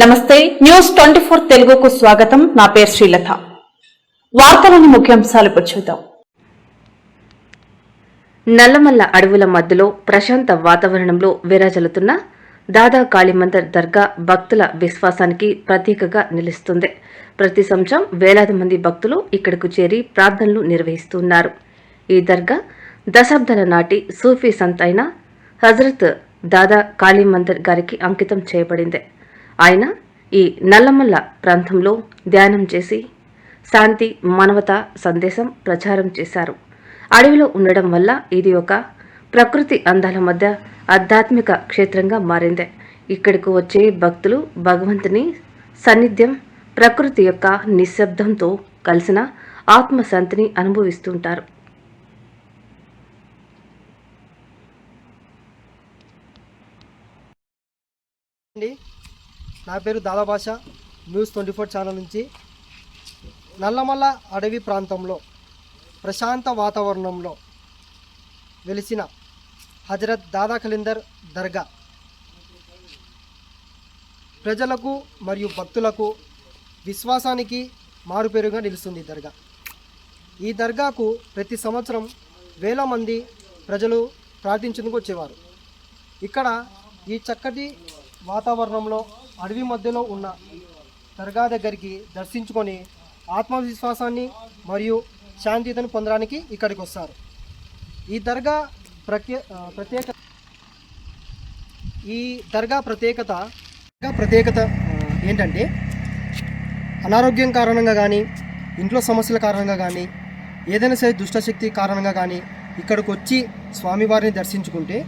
నమస్తే news twenty four తెలుగుకు స్వాగతం. నా పేరు శ్రీలత. వార్తలోని ముఖ్యాంశాలు ఇప్పుడు చూద్దాం. నల్లమల్ల అడవుల మధ్యలో ప్రశాంత వాతావరణంలో విరాజలుతున్న దాదా కాళీమందర్ దర్గా భక్తుల విశ్వాసానికి ప్రతీకగా నిలుస్తుంది. ప్రతి సంవత్సరం వేలాది మంది భక్తులు ఇక్కడకు చేరి ప్రార్థనలు నిర్వహిస్తున్నారు. ఈ దర్గా దశాబ్దాల నాటి సూఫీ సంత్ అయిన హజరత్ దాదా కాళీమందర్ గారికి అంకితం చేయబడింది. ఆయన ఈ నల్లమల్ల ప్రాంతంలో ధ్యానం చేసి శాంతి మానవత సందేశం ప్రచారం చేశారు. అడవిలో ఉండడం వల్ల ఇది ఒక ప్రకృతి అందాల మధ్య ఆధ్యాత్మిక క్షేత్రంగా మారింది. ఇక్కడకు వచ్చే భక్తులు భగవంతుని సన్నిధ్యం ప్రకృతి యొక్క నిశ్శబ్దంతో కలిసిన ఆత్మశాంతిని అనుభవిస్తుంటారు. అండి నా పేరు Dadabhasha news twenty four channel నుంచి. నల్లమల్ల అడవి ప్రాంతంలో ప్రశాంత వాతావరణంలో వెలిసిన హజరత్ దాదా ఖలిందర్ దర్గా. ప్రజలకు మరియు భక్తులకు విశ్వాసానికి మారుపేరుగా నిలుస్తుంది దర్గా. ఈ దర్గాకు ప్రతి సంవత్సరం వేల మంది ప్రజలు ప్రార్థించేందుకు వచ్చేవారు. ఇక్కడ ఈ చక్కటి వాతావరణంలో అడవి మధ్యలో ఉన్న దర్గా దగ్గరికి దర్శించుకొని ఆత్మవిశ్వాసాన్ని మరియు శాంతితను పొందడానికి ఇక్కడికి వస్తారు. ఈ దర్గా ప్రత్యే ప్రత్యేక ఈ దర్గా ప్రత్యేకత ప్రత్యేకత ఏంటంటే అనారోగ్యం కారణంగా కానీ ఇంట్లో సమస్యల కారణంగా కానీ ఏదైనా సరే దుష్టశక్తి కారణంగా కానీ ఇక్కడికి వచ్చి స్వామివారిని దర్శించుకుంటే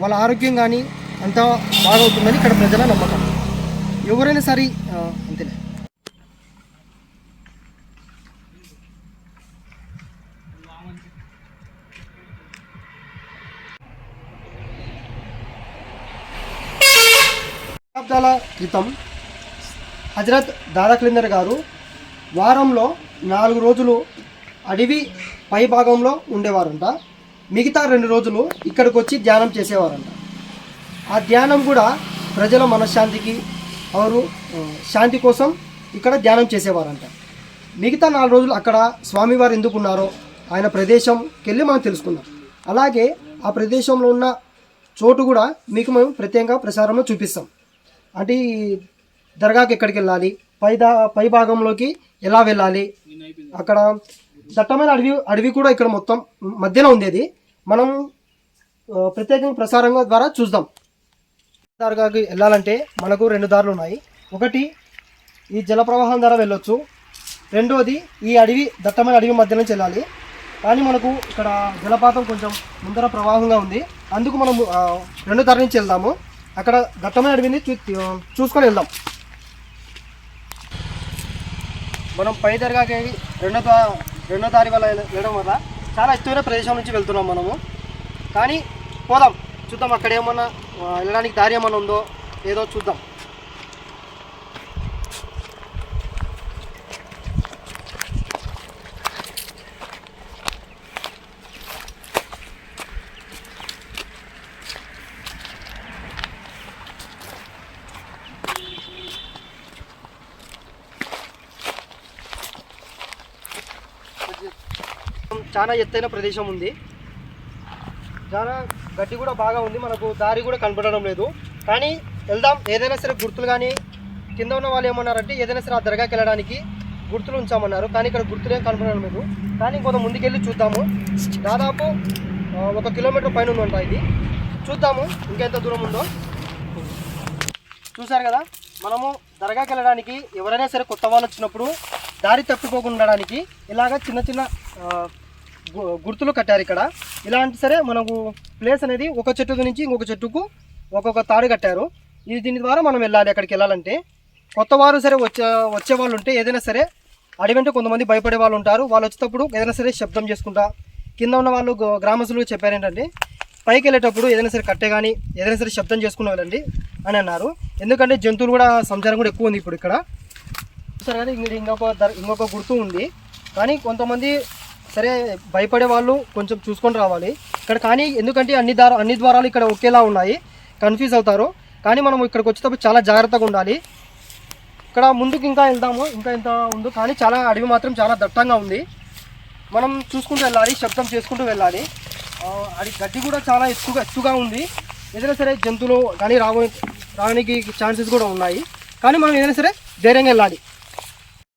వాళ్ళ ఆరోగ్యం కానీ అంతా బాగవుతుందని ఇక్కడ ప్రజల నమ్మకం. ఎవరైనా సరే ఆ, అంతేలే. శతాబ్దాల క్రితం హజరత్ దాదాక్లిందర్ గారు వారంలో నాలుగు రోజులు అడవి పై భాగంలో ఉండేవారంట. మిగతా రెండు రోజులు ఇక్కడికి వచ్చి ధ్యానం చేసేవారంట. ఆ ధ్యానం కూడా ప్రజల మనశ్శాంతికి వారు శాంతి కోసం ఇక్కడ ధ్యానం చేసేవారంట. మిగతా నాలుగు రోజులు అక్కడ స్వామివారు ఎందుకు ఉన్నారో ఆయన ప్రదేశంకి వెళ్ళి మనం తెలుసుకుందాం. అలాగే ఆ ప్రదేశంలో ఉన్న చోటు కూడా మీకు మేము ప్రత్యేకంగా ప్రసారంలో చూపిస్తాం. అంటే ఈ దర్గాకి ఎక్కడికి వెళ్ళాలి పై దా పై భాగంలోకి ఎలా వెళ్ళాలి అక్కడ దట్టమైన అడవి అడవి కూడా ఇక్కడ మొత్తం మధ్యలో ఉంది మనం ప్రత్యేకంగా ప్రసారంగా ద్వారా చూద్దాం. దర్గాకి వెళ్ళాలంటే మనకు రెండు దారులు ఉన్నాయి. ఒకటి ఈ జలప్రవాహం ద్వారా వెళ్ళొచ్చు. రెండోది ఈ అడవి దట్టమైన అడవి మధ్య నుంచి వెళ్ళాలి. కానీ మనకు ఇక్కడ జలపాతం కొంచెం ముందర ప్రవాహంగా ఉంది. అందుకు మనం రెండు దారి నుంచి వెళ్దాము. అక్కడ దట్టమైన అడవిని చూ చూసుకొని వెళ్దాం. మనం పై దర్గాకి రెండో దా రెండో దారి వల్ల వెళ్ళడం వల్ల చాలా ఎత్తైన ప్రదేశం నుంచి వెళ్తున్నాం మనము. కానీ పోదాం. చూద్దాం అక్కడ ఏమన్నా వెళ్ళడానికి దారి ఏమన్నా ఉందో ఏదో చూద్దాం. చాలా ఎత్తైన ప్రదేశం ఉంది. చాలా గడ్డి కూడా బాగా ఉంది. మనకు దారి కూడా కనపడడం లేదు. కానీ వెళ్దాం. ఏదైనా సరే గుర్తులు కానీ కింద ఉన్న వాళ్ళు ఏమన్నారంటే ఏదైనా సరే ఆ దర్గాకి వెళ్ళడానికి గుర్తులు ఉంచామన్నారు. కానీ ఇక్కడ గుర్తులేం కనపడడం లేదు. కానీ కొంత ముందుకెళ్ళి చూద్దాము. దాదాపు ఒక కిలోమీటర్ పైన ఉందంట ఇది. చూద్దాము ఇంకెంత దూరం ఉందో. చూసారు కదా? మనము దర్గాకి వెళ్ళడానికి ఎవరైనా సరే కొత్త వాళ్ళు వచ్చినప్పుడు దారి తప్పిపోకుండా ఉండడానికి ఇలాగ చిన్న చిన్న గు- గుర్తులు కట్టారు ఇక్కడ. ఇలాంటి సరే మనకు ప్లేస్ అనేది ఒక చెట్టు నుంచి ఇంకొక చెట్టుకు ఒక్కొక్క తాడు కట్టారు. ఇది దీని ద్వారా మనం వెళ్ళాలి అక్కడికి వెళ్ళాలంటే. కొత్త వారు సరే వచ్చే వచ్చే వాళ్ళు ఉంటే ఏదైనా సరే అడివంటే కొంతమంది భయపడే వాళ్ళు ఉంటారు. వాళ్ళు వచ్చేటప్పుడు ఏదైనా సరే శబ్దం చేసుకుంటా కింద ఉన్న వాళ్ళు గ్రామస్తులు చెప్పారు ఏంటంటే పైకి వెళ్ళేటప్పుడు ఏదైనా సరే కట్టే కానీ ఏదైనా సరే శబ్దం చేసుకుని వెళ్ళండి అని అన్నారు. ఎందుకంటే జంతువులు కూడా సంచారం కూడా ఎక్కువ ఉంది ఇప్పుడు ఇక్కడ. సరే కానీ ఇంకొక ఇంకొక గుర్తు ఉంది. కానీ కొంతమంది సరే భయపడే వాళ్ళు కొంచెం చూసుకొని రావాలి. ఇక్కడ కానీ ఎందుకంటే అన్ని దార అన్ని ద్వారాలు ఇక్కడ ఒకేలా ఉన్నాయి. కన్ఫ్యూజ్ అవుతారు. కానీ మనం ఇక్కడికి వచ్చేటప్పుడు చాలా జాగ్రత్తగా ఉండాలి. ఇక్కడ ముందుకు ఇంకా వెళ్దాము. ఇంకా ఎంత ఉందో కానీ చాలా అడవి మాత్రం చాలా దట్టంగా ఉంది. మనం చూసుకుంటూ వెళ్ళాలి శబ్దం చేసుకుంటూ వెళ్ళాలి. అది గడ్డి కూడా చాలా ఎక్కువగా ఎక్కువగా ఉంది. ఏదైనా సరే జంతువులు కానీ రావ రావడానికి ఛాన్సెస్ కూడా ఉన్నాయి. కానీ మనం ఏదైనా సరే ధైర్యంగా వెళ్ళాలి.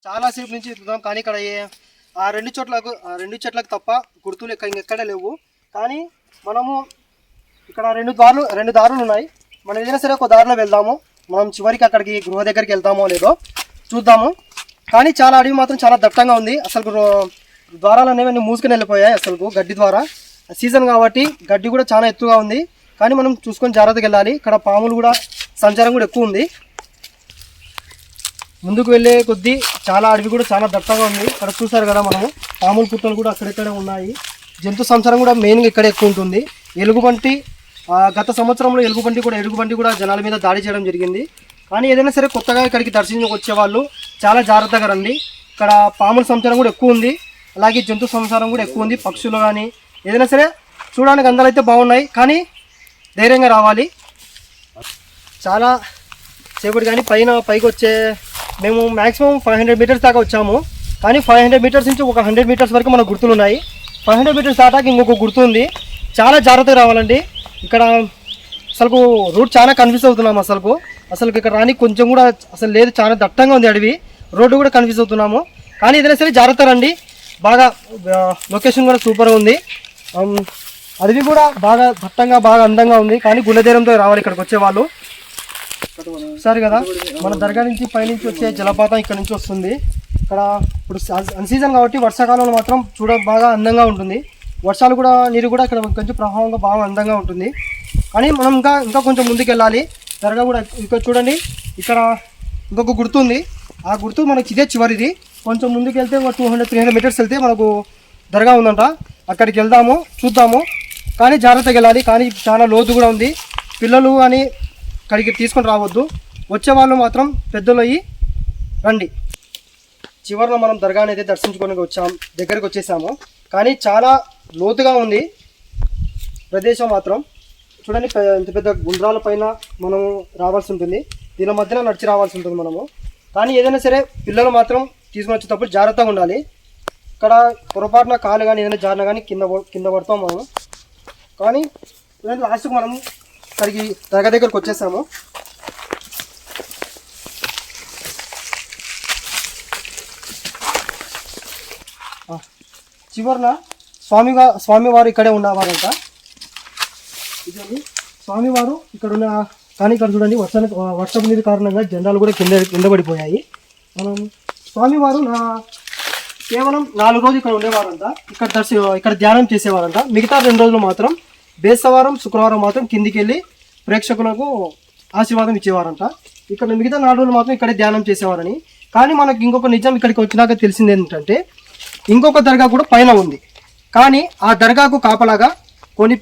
చాలాసేపు నుంచి చూద్దాం కానీ ఇక్కడ ఆ రెండు చోట్లకు ఆ రెండు చెట్లకు తప్ప గుర్తులు ఇక్కడ ఇంకెక్కడ లేవు. కానీ మనము ఇక్కడ రెండు దారులు రెండు దారులు ఉన్నాయి. మనం ఏదైనా సరే ఒక దారిలో వెళ్దాము. మనం చివరికి అక్కడికి గృహ దగ్గరికి వెళ్తామో లేదో చూద్దాము. కానీ చాలా అడవి మాత్రం చాలా దట్టంగా ఉంది. అసలు ద్వారాలు అనేవి అన్ని మూసుకొని వెళ్ళిపోయాయి అసలు గడ్డి ద్వారా. సీజన్ కాబట్టి గడ్డి కూడా చాలా ఎత్తుగా ఉంది. కానీ మనం చూసుకొని జాగ్రత్తగా వెళ్ళాలి. ఇక్కడ పాములు కూడా సంచారం కూడా ఎక్కువ ఉంది. ముందుకు వెళ్ళే కొద్దీ చాలా అడవి కూడా చాలా దట్టగా ఉంది. ఇక్కడ చూసారు కదా మనము. పాముల పుట్టలు కూడా అక్కడెక్కడే ఉన్నాయి. జంతు సంచారం కూడా మెయిన్గా ఇక్కడ ఎక్కువ ఉంటుంది. ఎలుగుబంటి గత సంవత్సరంలో ఎలుగుబంటి కూడా ఎలుగుబంటి కూడా జనాల మీద దాడి చేయడం జరిగింది. కానీ ఏదైనా సరే కొత్తగా ఇక్కడికి దర్శించడానికి వచ్చేవాళ్ళు చాలా జాగ్రత్తగా రండి. ఇక్కడ పాముల సంచారం కూడా ఎక్కువ ఉంది. అలాగే జంతు సంసారం కూడా ఎక్కువ ఉంది. పక్షులు కానీ ఏదైనా సరే చూడడానికి అందాలు అయితే బాగున్నాయి. కానీ ధైర్యంగా రావాలి. చాలా సేపటి కానీ పైన పైకి వచ్చే మేము మాక్సిమం ఫైవ్ హండ్రెడ్ మీటర్స్ దాకా వచ్చాము. కానీ ఫైవ్ హండ్రెడ్ మీటర్స్ నుంచి ఒక హండ్రెడ్ మీటర్స్ వరకు మనకు గుర్తులు ఉన్నాయి. ఫైవ్ హండ్రెడ్ మీటర్స్ దాటాక ఇంకొక గుర్తు ఉంది. చాలా జాగ్రత్తగా రావాలండి. ఇక్కడ అసలు రోడ్ చాలా కన్ఫ్యూజ్ అవుతున్నాము అసలు అసలు ఇక్కడ రాని కొంచెం కూడా అసలు లేదు చాలా దట్టంగా ఉంది అడవి. రోడ్డు కూడా కన్ఫ్యూజ్ అవుతున్నాము. కానీ ఏదైనా సరే జాగ్రత్త రండి. బాగా లొకేషన్ కూడా సూపర్గా ఉంది. అడవి కూడా బాగా దట్టంగా బాగా అందంగా ఉంది. కానీ గుండెధైర్యంతో రావాలి ఇక్కడికి వచ్చేవాళ్ళు. సరే కదా మన దర్గా నుంచి పైనుంచి వచ్చే జలపాతం ఇక్కడ నుంచి వస్తుంది. ఇక్కడ ఇప్పుడు అన్సీజన్ కాబట్టి వర్షాకాలంలో మాత్రం చూడ బాగా అందంగా ఉంటుంది. వర్షాలు కూడా నీరు కూడా ఇక్కడ కొంచెం ప్రభావంగా బాగా అందంగా ఉంటుంది. కానీ మనం ఇంకా ఇంకా కొంచెం ముందుకు వెళ్ళాలి దర్గా కూడా ఇక్కడ చూడండి. ఇక్కడ ఇంకొక గుర్తు ఉంది. ఆ గుర్తు మనకి ఇదే చివరిది. కొంచెం ముందుకు వెళ్తే ఒక two hundred three hundred meters వెళ్తే మనకు దర్గా ఉందంట. అక్కడికి వెళ్దాము చూద్దాము. కానీ జాగ్రత్తగా వెళ్ళాలి. కానీ చాలా లోతు కూడా ఉంది. పిల్లలు అని కడిగి తీసుకొని రావద్దు. వచ్చే వాళ్ళు మాత్రం పెద్దలయ్యి రండి. చివరిలో మనం దర్గా అనేది దర్శించుకొని వచ్చాం దగ్గరికి వచ్చేసాము. కానీ చాలా లోతుగా ఉంది ప్రదేశం మాత్రం. చూడండి ఇంత పెద్ద గుండ్రాల పైన మనము రావాల్సి ఉంటుంది. దీని మధ్యన నడిచి రావాల్సి ఉంటుంది మనము. కానీ ఏదైనా సరే పిల్లలు మాత్రం తీసుకొని వచ్చేటప్పుడు జాగ్రత్తగా ఉండాలి. ఇక్కడ పొరపాటున కాలు కానీ ఏదైనా జారిన కానీ కింద కింద పడతాం మనం. కానీ లాస్ట్కి మనం అక్కడికి దర్గా దగ్గరకు వచ్చేసాము చివరిన స్వామి స్వామిగా స్వామివారు ఇక్కడే ఉన్నవారంట. ఇదండి స్వామివారు ఇక్కడ ఉన్న కానీ ఇక్కడ చూడండి వర్షానికి వర్షపు నీరు కారణంగా జెండాలు కూడా కింద కింద పడిపోయాయి. మనం స్వామివారు నా కేవలం నాలుగు రోజులు ఇక్కడ ఉండేవారంట. ఇక్కడ దర్శ ఇక్కడ ధ్యానం చేసేవారంట. మిగతా రెండు రోజులు మాత్రం బేస్తవారం శుక్రవారం మాత్రం కిందికి వెళ్ళి ప్రేక్షకులకు ఆశీర్వాదం ఇచ్చేవారంట. ఇక్కడ మిగతా నాలుగు మాత్రం ఇక్కడే ధ్యానం చేసేవారని. కానీ మనకు ఇంకొక నిజం ఇక్కడికి వచ్చినాక తెలిసింది ఏంటంటే ఇంకొక దర్గా కూడా పైన ఉంది. కానీ ఆ దర్గాకు కాపలాగా కొన్ని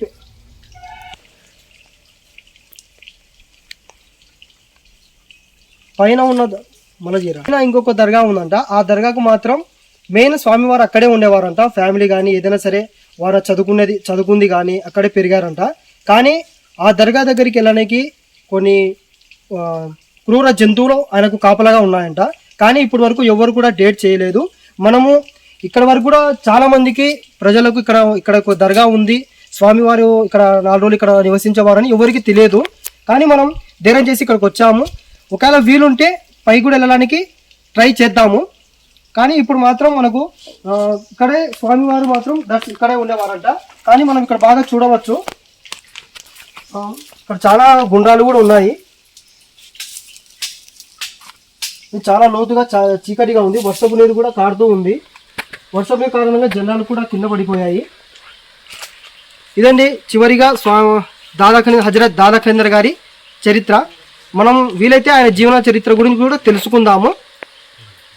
పైన ఉన్న ద- మలజీరా ఇంకొక దర్గా ఉందంట. ఆ దర్గాకు మాత్రం మెయిన్ స్వామివారు అక్కడే ఉండేవారంట. ఫ్యామిలీ కానీ ఏదైనా సరే వారు చదువుకునేది చదువుకుంది కానీ అక్కడే పెరిగారంట. కానీ ఆ దర్గా దగ్గరికి వెళ్ళడానికి కొన్ని క్రూర జంతువులు ఆయనకు కాపలాగా ఉన్నాయంట. కానీ ఇప్పటి వరకు ఎవరు కూడా డేట్ చేయలేదు. మనము ఇక్కడ వరకు కూడా చాలామందికి ప్రజలకు ఇక్కడ ఇక్కడ ఒక దర్గా ఉంది. స్వామివారు ఇక్కడ నాలుగు రోజులు ఇక్కడ నివసించేవారని ఎవరికి తెలియదు. కానీ మనం ధైర్యం చేసి ఇక్కడికి వచ్చాము. ఒకవేళ వీలుంటే పైకి కూడా వెళ్ళడానికి ట్రై చేద్దాము. కానీ ఇప్పుడు మాత్రం మనకు ఇక్కడే స్వామివారు మాత్రం దర్శ ఇక్కడే ఉండేవారంట. కానీ మనం ఇక్కడ బాగా చూడవచ్చు. ఇక్కడ చాలా గుండ్రాలు కూడా ఉన్నాయి. ఇది చాలా లోతుగా చా- చీకటిగా ఉంది. వర్షపు నీరు కూడా కారుతూ ఉంది. వర్షపు నీరు కారణంగా జనాలు కూడా కింద పడిపోయాయి. ఇదండి చివరిగా స్వా దాదాఖండ్ హజరత్ దాదాఖేందర్ గారి చరిత్ర. మనం వీలైతే ఆయన జీవన చరిత్ర గురించి కూడా తెలుసుకుందాము.